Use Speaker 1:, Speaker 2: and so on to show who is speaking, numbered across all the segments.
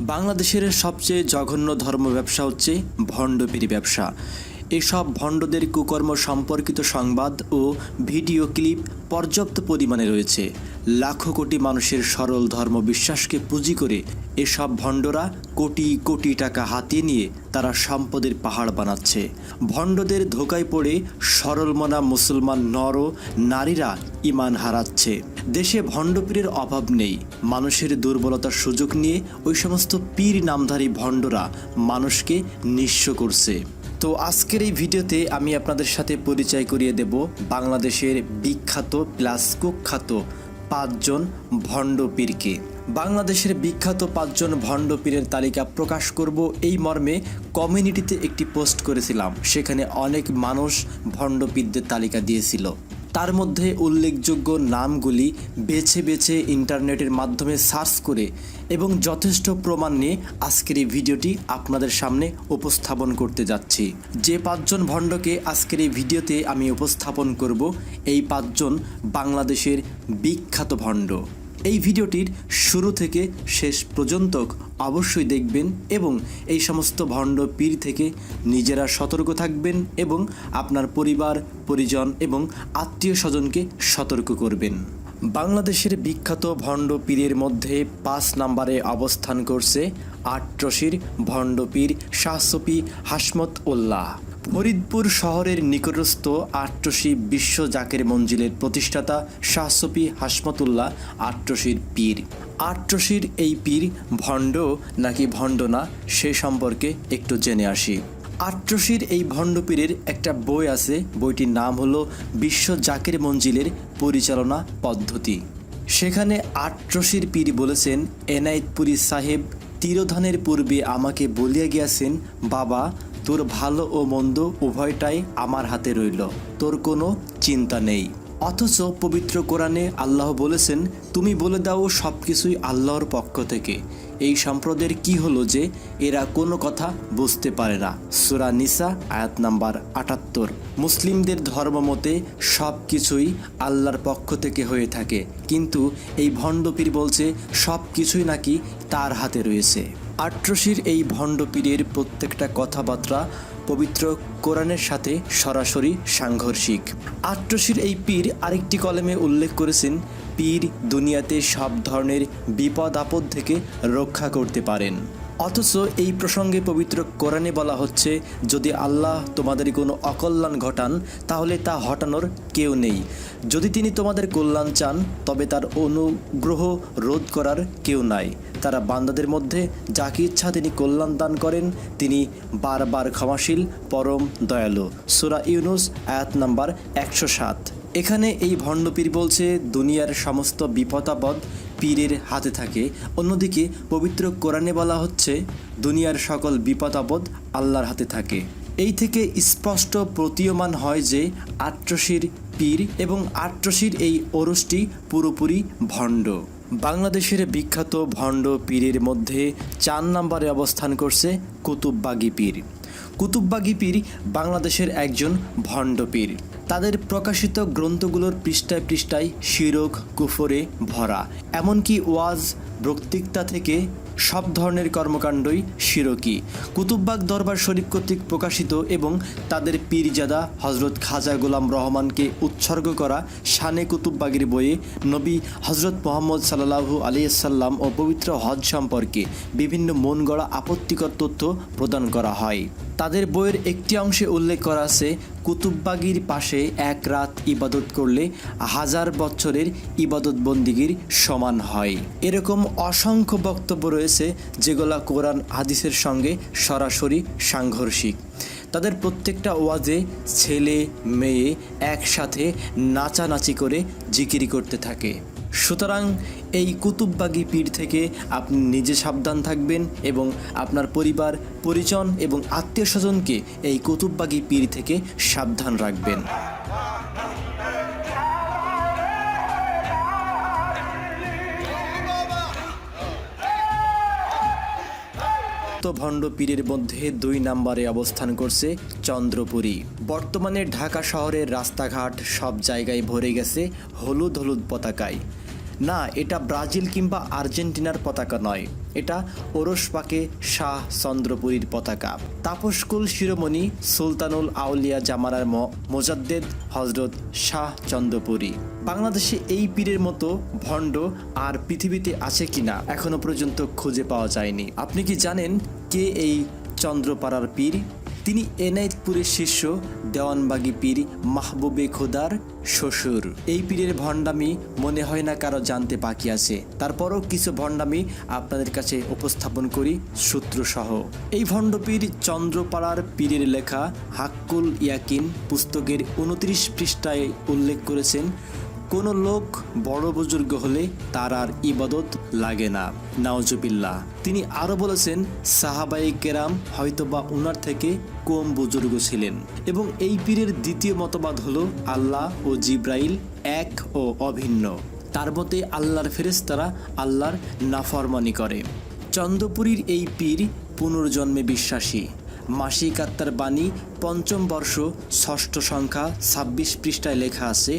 Speaker 1: বাংলাদেশের সবচেয়ে জঘন্য ধর্ম ব্যবসা হচ্ছে ভণ্ডপিরি ব্যবসা। এসব ভণ্ডদের কুকর্ম সম্পর্কিত সংবাদ ও ভিডিও ক্লিপ পর্যাপ্ত পরিমাণে রয়েছে। লাখো কোটি মানুষের সরল ধর্ম বিশ্বাসকে পুঁজি করে এসব ভণ্ডরা কোটি কোটি টাকা হাতিয়ে নিয়ে তারা সম্পদের পাহাড় বানাচ্ছে। ভণ্ডদের ধোকায় পড়ে সরলমনা মুসলমান নর নারীরা ইমান হারাচ্ছে। দেশে ভণ্ডপীরের অভাব নেই। মানুষের দুর্বলতার সুযোগ নিয়ে ওই সমস্ত পীর নামধারী ভণ্ডরা মানুষকে নিঃস্ব করছে। তো আজকের এই ভিডিওতে আমি আপনাদের সাথে পরিচয় করিয়ে দেব বাংলাদেশের বিখ্যাত প্লাস কুখ্যাত পাঁচজন ভণ্ডপীরকে। বাংলাদেশের বিখ্যাত পাঁচজন ভণ্ডপীরের তালিকা প্রকাশ করব এই মর্মে কমিউনিটিতে একটি পোস্ট করেছিলাম। সেখানে অনেক মানুষ ভণ্ডপীরদের তালিকা দিয়েছিল। তার মধ্যে উল্লেখযোগ্য নামগুলি বেছে বেছে ইন্টারনেটের মাধ্যমে সার্চ করে এবং যথেষ্ট প্রমাণ নিয়ে আজকের এই ভিডিওটি আপনাদের সামনে উপস্থাপন করতে যাচ্ছি। যে পাঁচজন ভণ্ডকে আজকের এই ভিডিওতে আমি উপস্থাপন করব, এই পাঁচজন বাংলাদেশের বিখ্যাত ভণ্ড। এই ভিডিওটির শুরু থেকে শেষ পর্যন্ত অবশ্যই দেখবেন এবং এই সমস্ত ভণ্ড পীর থেকে নিজেরা সতর্ক থাকবেন এবং আপনার পরিবার, পরিজন এবং আত্মীয় স্বজনকে সতর্ক করবেন। বাংলাদেশের বিখ্যাত ভণ্ড পীরের মধ্যে পাঁচ নম্বরে অবস্থান করছে আট্রসির ভণ্ড পীর শাহসপি হাসমত উল্লাহ। ফরিদপুর শহরের নিকটস্থ আট্রসি বিশ্ব জাকের মঞ্জিলের প্রতিষ্ঠাতা শাহসপি হাসমতুল্লাহ আট্রসির পীর। আট্রসির এই পীর ভণ্ড নাকি ভণ্ড না, সে সম্পর্কে একটু জেনে আসি। আট্রসির এই ভণ্ডপীরের একটা বই আছে, বইটির নাম হলো বিশ্ব জাকের মঞ্জিলের পরিচালনা পদ্ধতি। সেখানে আট্রসির পীর বলেছেন, এনায়েতপুরী সাহেব তিরোধানের পূর্বে আমাকে বলিয়া গিয়াছেন, বাবা তোর ভালো ও মন্দ উভয়টাই আমার হাতে রইল, তোর কোনো চিন্তা নেই। অথচ পবিত্র কোরআনে আল্লাহ বলেছেন, তুমি বলে দাও সব কিছুই আল্লাহর পক্ষ থেকে। এই সম্প্রদায়ের কি হলো যে এরা কোনো কথা বুঝতে পারে না। সুরা নিসা, আয়াত নাম্বার আটাত্তর। মুসলিমদের ধর্মমতে সব কিছুই আল্লাহর পক্ষ থেকে হয়ে থাকে। কিন্তু এই ভণ্ডপীর বলছে সব কিছুই নাকি তার হাতে রয়েছে। আট্রসির এই ভণ্ডপীরের প্রত্যেকটা কথাবার্তা পবিত্র কোরআনের সাথে সরাসরি সাংঘর্ষিক। আট্রসির এই পীর আরেকটি কলমে উল্লেখ করেছেন পীর দুনিয়াতে সব ধরনের বিপদ আপদ থেকে রক্ষা করতে পারেন। অথচ এই প্রসঙ্গে পবিত্র কোরআনে বলা হচ্ছে, যদি আল্লাহ তোমাদের কোনো অকল্যাণ ঘটান, তাহলে তা হটানোর কেউ নেই। যদি তিনি তোমাদের কল্যাণ চান, তবে তার অনুগ্রহ রোধ করার কেউ নাই। তারা বান্দাদের মধ্যে যাকে ইচ্ছা তিনি কল্যাণ দান করেন, তিনি বারবার ক্ষমাশীল, পরম দয়ালু। সুরা ইউনুস, আয়াত নাম্বার একশো সাত। এখানে এই ভণ্ডপীর বলছে, দুনিয়ার সমস্ত বিপদাপদ পীরের হাতে থাকে। অন্যদিকে পবিত্র কোরআনে বলা হচ্ছে, দুনিয়ার সকল বিপদ আপদ আল্লাহর হাতে থাকে। এই থেকে স্পষ্ট প্রতীয়মান হয় যে, আট্রসির পীর এবং আট্রসির এই ওরসটি পুরোপুরি ভণ্ড। বাংলাদেশের বিখ্যাত ভণ্ড পীরের মধ্যে চার নম্বরে অবস্থান করছে কুতুববাগি পীর। কুতুববাগি পীর বাংলাদেশের একজন ভণ্ড পীর। তাদের প্রকাশিত গ্রন্থগুলোর পৃষ্ঠায় পৃষ্ঠায় শিরক, কুফরে ভরা, এমনকি ওয়াজ, বক্তৃতা থেকে সব ধরনের কর্মকাণ্ডই শিরকি। কুতুববাগ দরবার শরীফ কর্তৃক প্রকাশিত এবং তাদের পীরজাদা হজরত খাজা গোলাম রহমানকে উৎসর্গ করা শানে কুতুববাগের বইয়ে নবী হজরত মোহাম্মদ সাল্লাহু আলিয়াল্লাম ও পবিত্র হজ সম্পর্কে বিভিন্ন মন গড়া আপত্তিকর তথ্য প্রদান করা হয়। তাদের বইয়ের একটি অংশে উল্লেখ করা আছে কুতুববাগির পাশে এক রাত ইবাদত করলে হাজার বছরের ইবাদত বন্দিগির সমান হয়। এরকম অসংখ্য বক্তব্য রয়েছে যেগুলা কোরআন হাদিসের সঙ্গে সরাসরি সাংঘর্ষিক। তাদের প্রত্যেকটা ওয়াজে ছেলে, মেয়ে একসাথে নাচানাচি করে জিকিরি করতে থাকে। সুতরাং এই কুতুববাগি পীর থেকে আপনি নিজে সাবধান থাকবেন এবং আপনার পরিবার, পরিজন এবং আত্মীয় স্বজনকে এই কুতুববাগি পীর থেকে সাবধান রাখবেন। ভণ্ড পীরের মধ্যে দুই নম্বরে অবস্থান করছে চন্দ্রপুরী। বর্তমানে ঢাকা শহরের রাস্তাঘাট সব জায়গায় ভরে গেছে হলুদ হলুদ পতাকায়। না, এটা ব্রাজিল কিংবা আর্জেন্টিনার পতাকা নয়। এটা ওরসপাকে শাহ চন্দ্রপুরীর পতাকা। তাপসকুল শিরোমণি সুলতানুল আউলিয়া জামানার ম মোজাদ্দেদ হজরত শাহ চন্দ্রপুরী। বাংলাদেশে এই পীরের মতো ভণ্ড আর পৃথিবীতে আছে কিনা এখনও পর্যন্ত খুঁজে পাওয়া যায়নি। আপনি কি জানেন কে এই চন্দ্রপাড়ার পীর? তিনি এনায়েতপুরের শিষ্য দেওয়ানবাগি পীর মাহবুবে খোদার শ্বশুর। এই পীরের ভণ্ডামি মনে হয় না কারও জানতে বাকি আছে। তারপরও কিছু ভণ্ডামি আপনাদের কাছে উপস্থাপন করি সূত্রসহ। এই ভণ্ডপীর চন্দ্রপাড়ার পীরের লেখা হাক্কুল ইয়াকিন পুস্তকের উনত্রিশ পৃষ্ঠায় উল্লেখ করেছেন কোনো লোক বড় বুজুর্গ হলে তার আর ইবাদত লাগে না। নাওজুবিল্লা তিনি আরও বলেছেন সাহাবাই কেরাম হয়তোবা উনার থেকে কম বুজুর্গ ছিলেন এবং এই পীরের দ্বিতীয় মতবাদ হলো, আল্লাহ ও জিব্রাইল এক ও অভিন্ন। তার মতে আল্লাহর ফেরেশতারা আল্লাহর নাফরমানি করে। চন্দ্রপুরীর এই পীর পুনর্জন্মে বিশ্বাসী। মাসিক আত্মার বাণী পঞ্চম বর্ষ ষষ্ঠ সংখ্যা ছাব্বিশ পৃষ্ঠায় লেখা আছে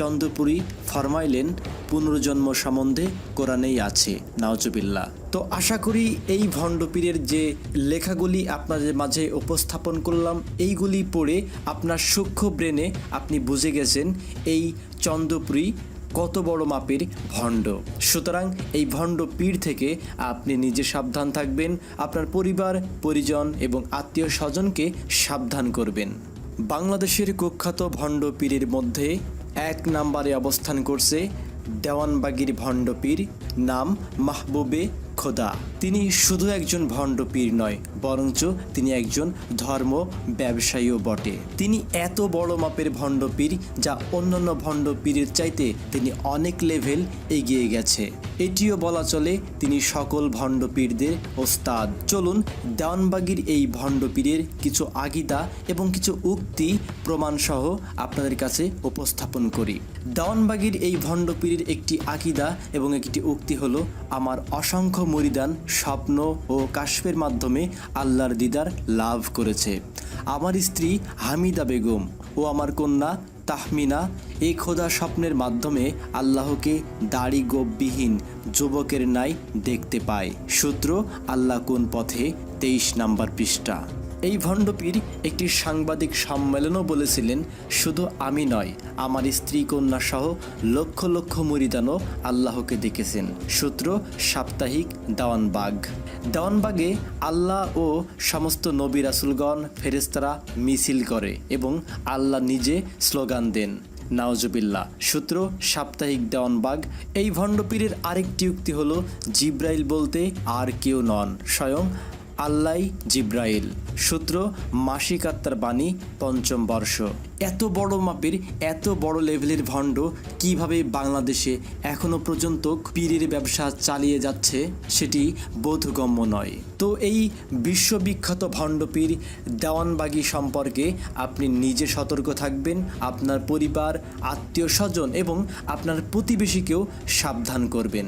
Speaker 1: চন্দ্রপুরী ফরমাইলেন পুনর্জন্ম সম্বন্ধে কোরআনেই আছে নাওজবিল্লা তো আশা করি এই ভণ্ডপীরের যে লেখাগুলি আপনাদের মাঝে উপস্থাপন করলাম, এইগুলি পড়ে আপনার সূক্ষ্ম ব্রেনে আপনি বুঝে গেছেন এই চন্দ্রপুরী কত বড় মাপের ভণ্ড। সুতরাং এই ভণ্ড পীর থেকে আপনি নিজে সাবধান থাকবেন, আপনার পরিবার, পরিজন এবং আত্মীয় স্বজনকে সাবধান করবেন। বাংলাদেশের কুখ্যাত ভণ্ড পীরের মধ্যে এক নাম্বারে অবস্থান করছে দেওয়ানবাগির ভণ্ডপীর নাম মাহবুবে খোদা, তিনি শুধু একজন ভণ্ড পীর নয়, বরঞ্চ তিনি একজন ধর্ম ব্যবসায়ীও বটে। তিনি এত বড় মাপের ভণ্ড পীর যা অন্যান্য ভণ্ড পীরের চাইতে তিনি অনেক লেভেল এগিয়ে গেছে। এটিও বলা চলে তিনি সকল ভণ্ড পীরদের ওস্তাদ। চলুন, দেওয়ানবাগির এই ভণ্ড পীরের কিছু আগিদা এবং কিছু উক্তি প্রমাণসহ আপনাদের কাছে উপস্থাপন করি। দেওয়ানবাগির এই ভণ্ড পীরের একটি আকিদা এবং একটি উক্তি হলো, আমার অসংখ্য মরিদান, স্বপ্ন ও কাশ্মের মাধ্যমে আল্লাহর দিদার লাভ করেছে। আমার স্ত্রী হামিদা বেগম ও আমার কন্যা তাহমিনা এই খোদা স্বপ্নের মাধ্যমে আল্লাহকে দাড়ি গোপবিহীন যুবকের নাই দেখতে পায়। সূত্র, আল্লাহ কোন পথে? তেইশ নাম্বার পৃষ্ঠা। এই ভণ্ডপীর একটি সাংবাদিক সম্মেলনও বলেছিলেন, শুধু আমি নয়, আমার স্ত্রী কন্যা সহ লক্ষ লক্ষ মুরিদানও আল্লাহকে দেখেছেন। সূত্র সাপ্তাহিক দাওয়ানবাগ। দাওয়ানবাগে আল্লাহ ও সমস্ত নবী রাসুলগণ ফেরেস্তারা মিছিল করে এবং আল্লাহ নিজে স্লোগান দেন। নাওজবিল্লা সূত্র সাপ্তাহিক দেওয়ানবাগ, এই ভণ্ডপীরের আরেকটি উক্তি হলো, জিব্রাইল বলতে আর কেউ নন, স্বয়ং আল্লাই জিব্রাইল। সূত্র মাসিক আত্মার বাণী, পঞ্চম বর্ষ। এত বড় মাপের, এত বড় লেভেলের ভণ্ড কীভাবে বাংলাদেশে এখনও পর্যন্ত পীরের ব্যবসা চালিয়ে যাচ্ছে সেটি বোধগম্য নয়। তো এই বিশ্ববিখ্যাত ভণ্ডপীর দেওয়ানবাগি সম্পর্কে আপনি নিজে সতর্ক থাকবেন, আপনার পরিবার, আত্মীয় স্বজন এবং আপনার প্রতিবেশীকেও সাবধান করবেন।